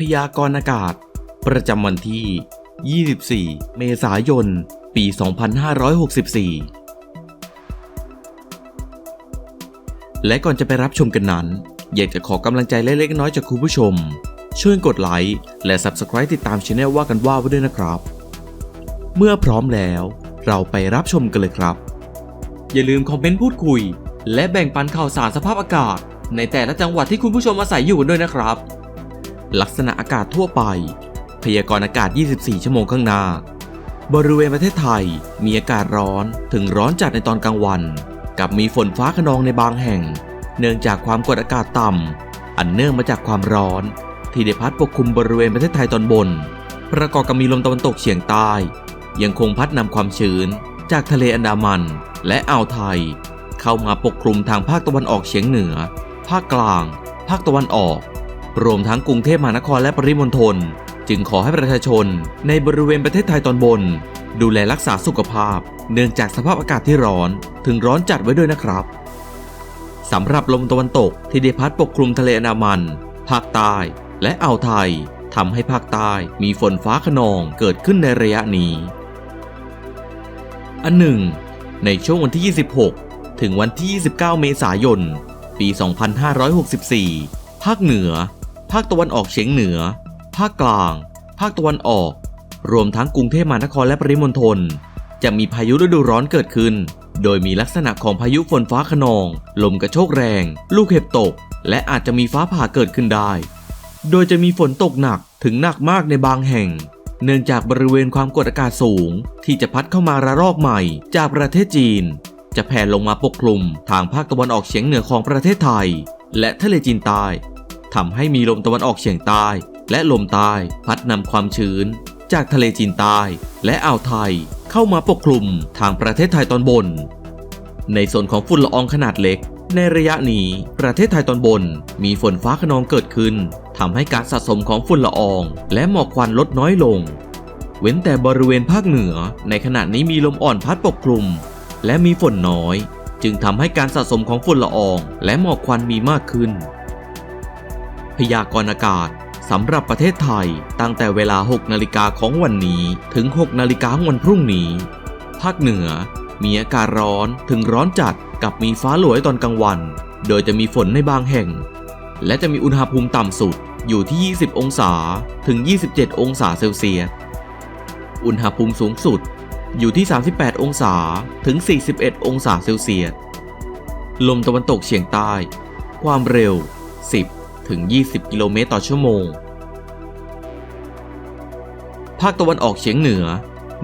พยากรณ์อากาศ ประจำวันที่ 24 เมษายน ปี 2564 และก่อนจะไปรับชมกันนั้น อยากจะขอกำลังใจเล็กๆน้อยๆจากคุณผู้ชม ช่วยกดไลค์และ Subscribe ติดตามช anel ว่ากันว่าไว้ด้วยนะครับ เมื่อพร้อมแล้ว เราไปรับชมกันเลยครับ อย่าลืมคอมเมนต์พูดคุย และแบ่งปันข่าวสารสภาพอากาศ ในแต่ละจังหวัดที่คุณผู้ชมอาศัยอยู่กันด้วยนะครับ ลักษณะอากาศทั่วไป พยากรณ์อากาศ 24 ชั่วโมงข้างหน้า บริเวณประเทศไทยมีอากาศร้อนถึงร้อนจัดในตอนกลางวัน กับมีฝนฟ้าขนองในบางแห่ง เนื่องจากความกดอากาศต่ำ อันเนื่องมาจากความร้อน ที่ได้พัดปกคลุมบริเวณประเทศไทยตอนบน ประกอบกับมีลมตะวันตกเฉียงใต้ ยังคงพัดนำความชื้น จากทะเลอันดามัน และอ่าวไทย เข้ามาปกคลุมทางภาคตะวันออกเฉียงเหนือ ภาคกลาง ภาคตะวันออก รวมทั้งกรุงเทพมหานครและปริมณฑลจึงขอให้ประชาชนในบริเวณประเทศไทยตอนบน ดูแลรักษาสุขภาพ เนื่องจากสภาพอากาศที่ร้อนถึงร้อนจัดไว้ด้วยนะครับสำหรับลมตะวันตกที่ได้พัดปกคลุมทะเลอันดามัน ภาคใต้และอ่าวไทยทำให้ภาคใต้มีฝนฟ้าขนองเกิดขึ้นในระยะนี้ อันหนึ่ง ในช่วงวันที่ 26 ถึงวันที่ 29 เมษายน ปี 2564 ภาคเหนือ ภาคตะวันออกเฉียงเหนือ ภาคกลาง ภาคตะวันออก รวมทั้งกรุงเทพมหานครและปริมณฑล จะมีพายุฤดูร้อนเกิดขึ้น โดยมีลักษณะของพายุฝนฟ้าขนอง ลมกระโชกแรง ลูกเห็บตก และอาจจะมีฟ้าผ่าเกิดขึ้นได้ โดยจะมีฝนตกหนักถึงหนักมากในบางแห่ง เนื่องจากบริเวณความกดอากาศสูง ที่จะพัดเข้ามาระลอกใหม่ จากประเทศจีน จะแผ่ลงมาปกคลุมทางภาคตะวันออกเฉียงเหนือของประเทศไทย และทะเลจีนใต้ ทำให้มีลมตะวันออกเฉียงใต้ และลมใต้พัดนำความชื้น จากทะเลจีนใต้และอ่าวไทยเข้ามาปกคลุมทางประเทศไทยตอนบน ในส่วนของฝุ่นละอองขนาดเล็ก ในระยะนี้ประเทศไทยตอนบน มีฝนฟ้าขนองเกิดขึ้นทำให้การสะสมของฝุ่นละออง และหมอกควันลดน้อยลง เว้นแต่บริเวณภาคเหนือ ในขณะนี้มีลมอ่อนพัดปกคลุม และมีฝนน้อย จึงทำให้การสะสมของฝุ่นละออง และหมอกควันมีมากขึ้น พยากรณ์อากาศสำหรับประเทศไทยตั้งแต่เวลา 6 นาฬิกาของวันนี้ถึง 6 นาฬิกาวันพรุ่งนี้ ภาคเหนือ มีอากาศร้อนถึงร้อนจัดกับมีฟ้าหลวตอนกลางวัน โดยจะมีฝนในบางแห่ง และจะมีอุณหภูมิต่ำสุดอยู่ที่ 20 องศาถึง 27 องศาเซลเซียส อุณหภูมิสูงสุดอยู่ที่ 38 องศาถึง 41 องศาเซลเซียส ลมตะวันตกเฉียงใต้ ความเร็ว 10 ถึง 20 กิโลเมตรต่อชั่วโมง ภาคตะวันออกเฉียงเหนือ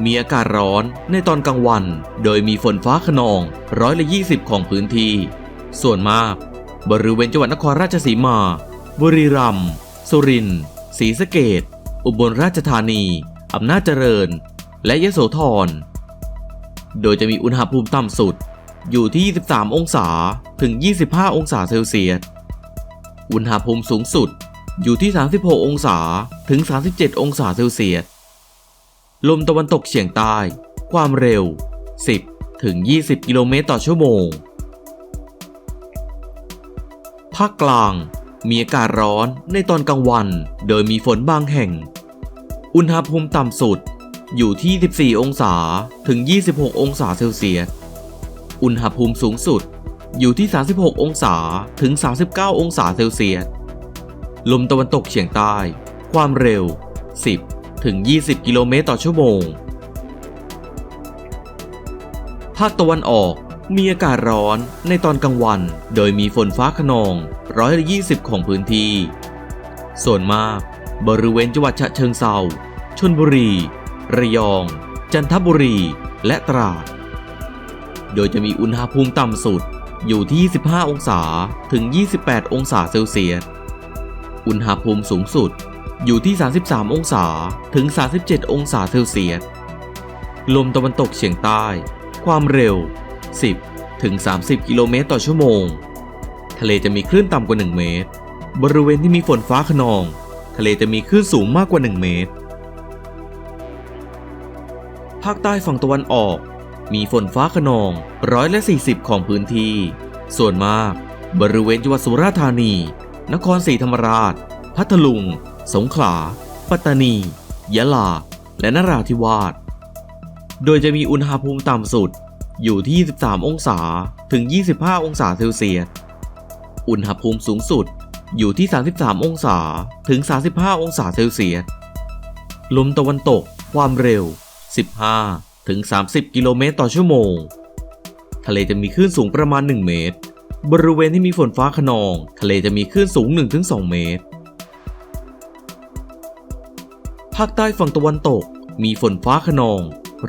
มีอากาศร้อนในตอนกลางวัน โดยมีฝนฟ้าขนองร้อยละ 20 ของพื้นที่ ส่วนมาก บริเวณจังหวัดนครราชสีมา บุรีรัมย์ สุรินทร์ ศรีสะเกดอุบลราชธานี อำนาจเจริญ และยะโสธร โดยจะมีอุณหภูมิต่ำสุดอยู่ที่ 23 องศา ถึง 25 องศาเซลเซียส อุณหภูมิสูงสุดอยู่ที่ 36 องศาถึง 37 องศาเซลเซียส ลมตะวันตกเฉียงใต้ ความเร็ว 10 ถึง 20 กิโลเมตรต่อชั่วโมง ภาคกลางมีอากาศร้อนในตอนกลางวัน โดยมีฝนบางแห่ง อุณหภูมิต่ำสุดอยู่ที่ 14 องศาถึง 26 องศาเซลเซียส อุณหภูมิสูงสุด อยู่ที่ 36 องศาถึง 39 องศาเซลเซียส ลมตะวันตกเฉียงใต้ ความเร็ว 10 ถึง 20 กิโลเมตรต่อชั่วโมง ภาคตะวันออกมีอากาศร้อนในตอนกลางวัน โดยมีฝนฟ้าขนองร้อยละ20ของพื้นที่ ส่วนมาก บริเวณจังหวัดฉะเชิงเซาชลบุรี ระยอง จันทบุรี และตราด โดยจะมีอุณหภูมิต่ำสุด อยู่ที่ 25 องศาถึง 28 องศาเซลเซียส อุณหภูมิสูงสุดอยู่ที่ 33 องศาถึง 37 องศาเซลเซียส ลมตะวันตกเฉียงใต้ ความเร็ว 10 ถึง 30 กิโลเมตรต่อชั่วโมง ทะเลจะมีคลื่นต่ำกว่า 1 เมตร บริเวณที่มีฝนฟ้าขนอง ทะเลจะมีคลื่นสูงมากกว่า 1 เมตร ภาคใต้ฝั่งตะวันออก มีฝนฟ้าขนองร้อยละ 40 ของพื้นที่ ส่วนมาก บริเวณจังหวัดสุราษฎร์ธานี นครศรีธรรมราช พัทลุงสสงขลา ปัตตานี ยะลา และนราธิวาส โดยจะมีอุณหภูมิต่ำสุดอยู่ที่ 23 องศาถึง 25 องศาเซลเซียส อุณหภูมิสูงสุดอยู่ที่ 33 องศาถึง 35 องศาเซลเซียส ลมตะวันตกความเร็ว 15 ถึง 30 กิโลเมตรต่อชั่วโมง ทะเลจะมีคลื่นสูงประมาณ 1 เมตร บริเวณที่มีฝนฟ้าขนอง ทะเลจะมีคลื่นสูง 1-2 เมตร ภาคใต้ฝั่งตะวันตกมีฝนฟ้าขนอง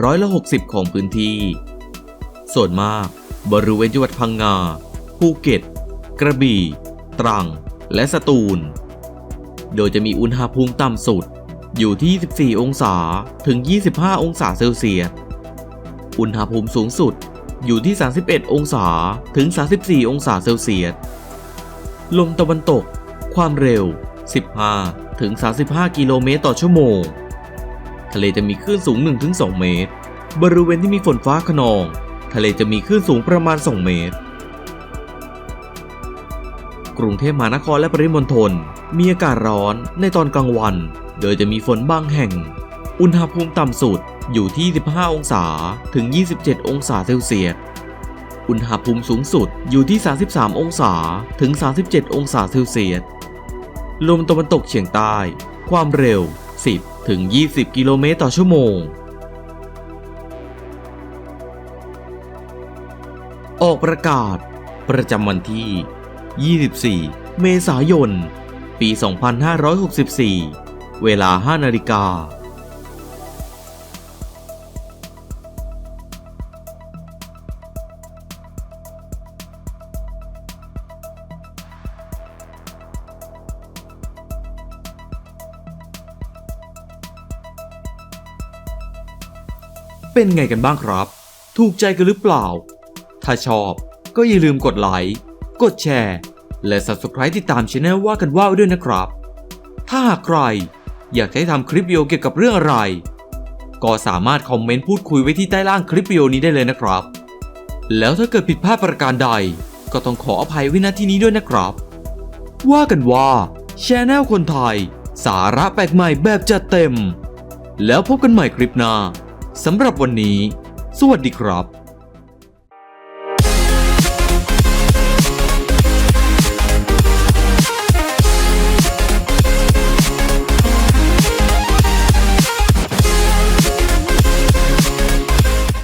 ร้อยละ60 ของพื้นที่ ส่วนมาก บริเวณจังหวัดพังงา ภูเก็ต กระบี่ ตรัง และสตูล โดยจะมีอุณหภูมิต่ำสุด อยู่ที่14องศาถึง 25 องศาเซลเซียส อุณหภูมิสูงสุดอยู่ที่ 31 องศาถึง 34 องศาเซลเซียส ลมตะวันตก ความเร็ว 15 ถึง 35 กิโลเมตรต่อชั่วโมง ทะเลจะมีคลื่นสูง 1-2 เมตร บริเวณที่มีฝนฟ้าขนอง ทะเลจะมีคลื่นสูงประมาณ 2 เมตร กรุงเทพมหานครและปริมณฑลมีอากาศร้อนในตอนกลางวัน โดยจะมีฝนบางแห่ง อุณหภูมิต่ำสุดอยู่ที่ 15 องศาถึง 27 องศาเซลเซียส อุณหภูมิสูงสุดอยู่ที่ 33 องศาถึง 37 องศาเซลเซียส ลมตะวันตกเฉียงใต้ ความเร็ว 10 ถึง 20 กิโลเมตรต่อชั่วโมง ออกประกาศ ประจำวันที่ 24 เมษายน ปี 2564 เวลา 5 นาฬิกา เป็นไงกันบ้างครับ ถูกใจกันหรือเปล่า ถ้าชอบก็อย่าลืมกดไลค์ กดแชร์ และ Subscribe ติดตามช anel ว่ากันว่าด้วยนะครับ ถ้าหากใคร อยากให้ทำคลิปวิดีโอเกี่ยวกับเรื่องอะไร ก็สามารถคอมเมนต์พูดคุยไว้ที่ใต้ล่างคลิปวิดีโอนี้ได้เลยนะครับ แล้วถ้าเกิดผิดพลาดประการใด ก็ต้องขออภัยไว้ณที่นี้ด้วยนะครับ ว่ากันว่าช anel คนไทย สาระแปลกใหม่แบบจัดเต็ม แล้วพบกันใหม่คลิปหน้าสำหรับวันนี้ สวัสดีครับ